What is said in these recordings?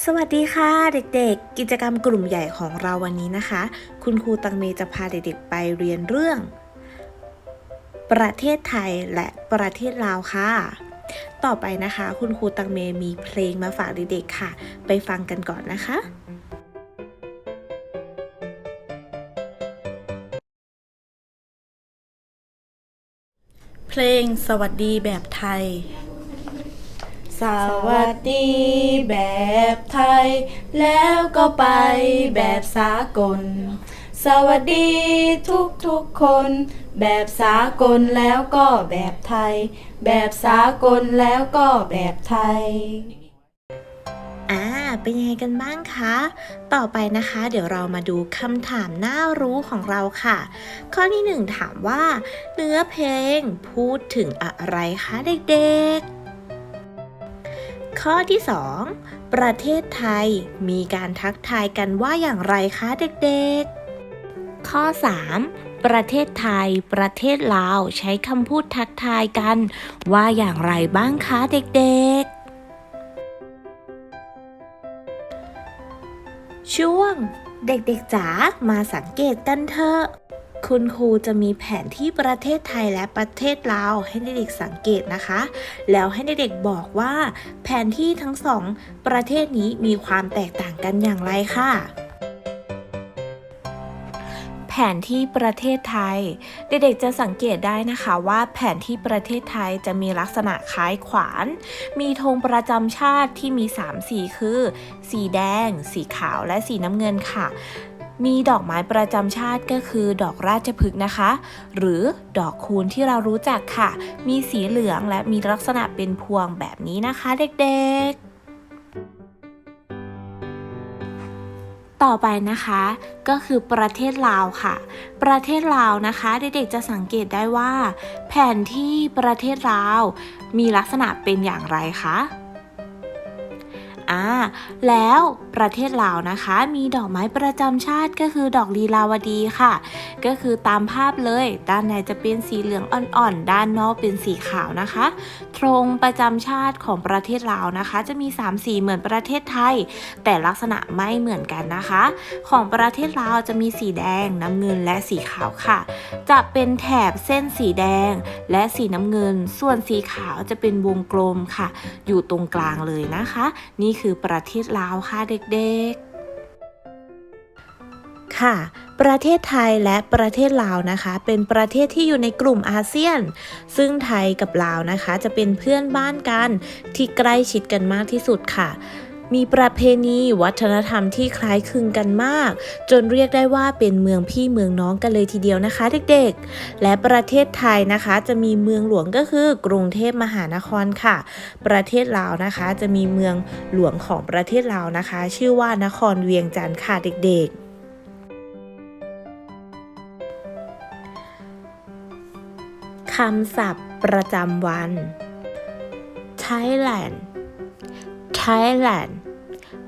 สวัสดีค่ะเด็กๆ กิจกรรมกลุ่มใหญ่ของเราวันนี้นะคะ คุณครูตังเมจะพาเด็กๆไปเรียนเรื่อง ประเทศไทยและประเทศลาวค่ะ ต่อไปนะคะ คุณครูตังเมมีเพลงมาฝากเด็กๆค่ะ ไปฟังกันก่อนนะคะเพลงสวัสดีแบบไทย สวัสดีแบบไทย แล้วก็ไปแบบสากล สวัสดีทุกทุกคน แบบสากลแล้วก็แบบไทย แบบสากลแล้วก็แบบไทยอ่าเป็นยังไงกันบ้างคะ ต่อไปนะคะ เดี๋ยวเรามาดูคำถามน่ารู้ของเราค่ะ ข้อที่หนึ่งถามว่า เนื้อเพลงพูดถึงอะไรคะเด็กๆ ข้อที่ 2 ประเทศไทยมีการทักทายกันว่าอย่างไรคะเด็กๆ ข้อ 3 ประเทศไทย ประเทศลาวใช้คำพูดทักทายกัน ว่าอย่างไรบ้างคะเด็กๆช่วง เด็กๆจ๋ามาสังเกตกันเถอะ คุณครูจะมีแผนที่ประเทศไทยและประเทศลาวให้เด็กๆสังเกตนะคะ แล้วให้เด็กๆบอกว่า แผนที่ทั้งสองประเทศนี้มีความแตกต่างกันอย่างไรค่ะ แผนที่ประเทศไทย เด็กๆจะสังเกตได้นะคะว่าแผนที่ประเทศไทยจะมีลักษณะคล้ายขวาน มีธงประจำชาติที่มี 3 สีคือ สีแดง สีขาวและสีน้ำเงินค่ะ มีดอกไม้ประจำชาติก็คือ ดอกราชพฤกษ์นะคะ หรือดอกคูณที่เรารู้จักค่ะ มีสีเหลืองและมีลักษณะเป็นพวงแบบนี้นะคะเด็กๆต่อไปนะคะก็คือประเทศลาวค่ะ ประเทศลาวนะคะเด็กๆจะสังเกตได้ว่า แผนที่ประเทศลาว มีลักษณะเป็นอย่างไรคะอ่าแล้วประเทศลาวนะคะ มีดอกไม้ประจำชาติก็คือดอกลีลาวดีค่ะ ก็คือตามภาพเลย ด้านในจะเป็นสีเหลืองอ่อนๆ ด้านนอกเป็นสีขาวนะคะธงประจำชาติของประเทศลาวนะคะ จะมี 3 สีเหมือนประเทศไทย แต่ลักษณะไม่เหมือนกันนะคะ ของประเทศลาวจะมีสีแดงน้ำเงินและสีขาวค่ะ จะเป็นแถบเส้นสีแดงและสีน้ำเงิน ส่วนสีขาวจะเป็นวงกลมค่ะ อยู่ตรงกลางเลยนะคะ นี่คือประเทศลาวค่ะเด็กๆ ค่ะ ประเทศไทยและประเทศลาวนะคะ เป็นประเทศที่อยู่ในกลุ่มอาเซียน ซึ่งไทยกับลาวนะคะ จะเป็นเพื่อนบ้านกันที่ใกล้ชิดกันมากที่สุดค่ะ มีประเพณีวัฒนธรรมที่คล้ายคลึงกันมาก จนเรียกได้ว่าเป็นเมืองพี่เมืองน้องกันเลยทีเดียวนะคะเด็กๆ และประเทศไทยนะคะ จะมีเมืองหลวงก็คือกรุงเทพมหานครค่ะ ประเทศลาวนะคะ จะมีเมืองหลวงของประเทศลาวนะคะ ชื่อว่านครเวียงจันทร์ค่ะเด็กๆคำศัพท์ประจำวัน Thailand Thailand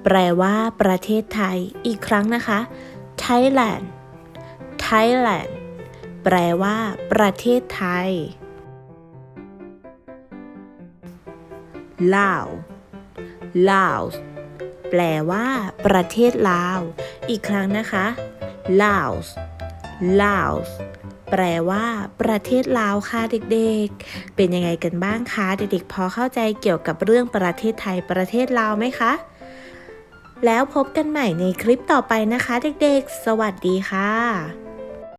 แปลว่าประเทศไทย อีกครั้งนะคะ Thailand Thailand แปลว่า ประเทศไทย ลาว Laos แปลว่า ประเทศลาว อีกครั้งนะคะ Laos Laos แปลว่าประเทศลาวค่ะเด็กๆ เป็นยังไงกันบ้างคะเด็กๆ พอเข้าใจเกี่ยวกับเรื่องประเทศไทยประเทศลาวไหมคะ แล้วพบกันใหม่ในคลิปต่อไปนะคะ เด็กๆ สวัสดีค่ะ